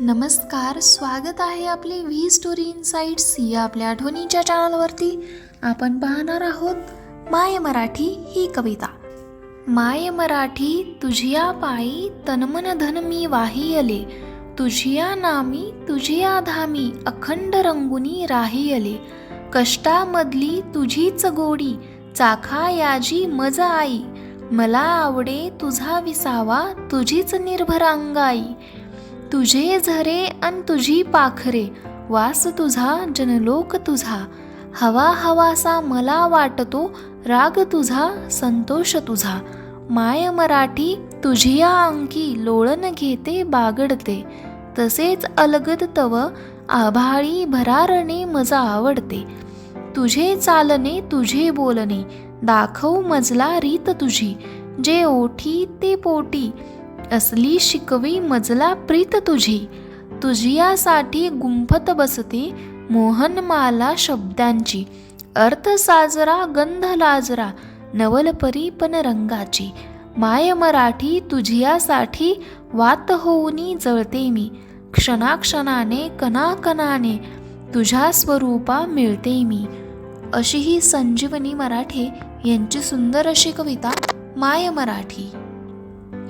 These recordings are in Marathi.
नमस्कार स्वागत आहे आपले व्ही स्टोरी इन्साइट्स या आपल्या आठवणीच्या चॅनलवरती. आपण पाहणार आहोत माय मराठी ही कविता. माय मराठी तुझिया पायी तनमन धन मी वाहियले. तुझिया नामी तुझिया धामी अखंड रंगुनी राहियले. कष्टामधली तुझीच गोडी चाखा याजी मज आई. मला आवडे तुझा विसावा तुझीच निर्भर अंगाई तुझे झरे अन तुझी पाखरे वास तुझा जनलोक तुझा. हवा हवासा मला वाटतो राग तुझा संतोष तुझा. माय मराठी तुझिया अंकी लोळण घेते बागडते. तसेच अलगद तव आभाळी भरारणे मजा आवडते. तुझे चालणे तुझे बोलणे दाखव मजला रीत तुझी. जे ओठी ते पोटी. असली शिकवी मजला प्रीत तुझी. तुझियासाठी गुंफत बसते मोहनमाला शब्दांची. अर्थ साजरा गंध लाजरा नवलपरी पण रंगाची. माय मराठी तुझियासाठी वात होऊनी जळते मी. क्षणाक्षणाने कणाकणाने तुझ्या स्वरूपा मिळते मी. अशी ही संजीवनी मराठे यांची सुंदर अशी कविता माय मराठी.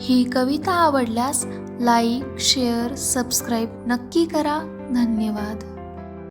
ही कविता आवडल्यास लाईक शेअर सबस्क्राईब नक्की करा. धन्यवाद.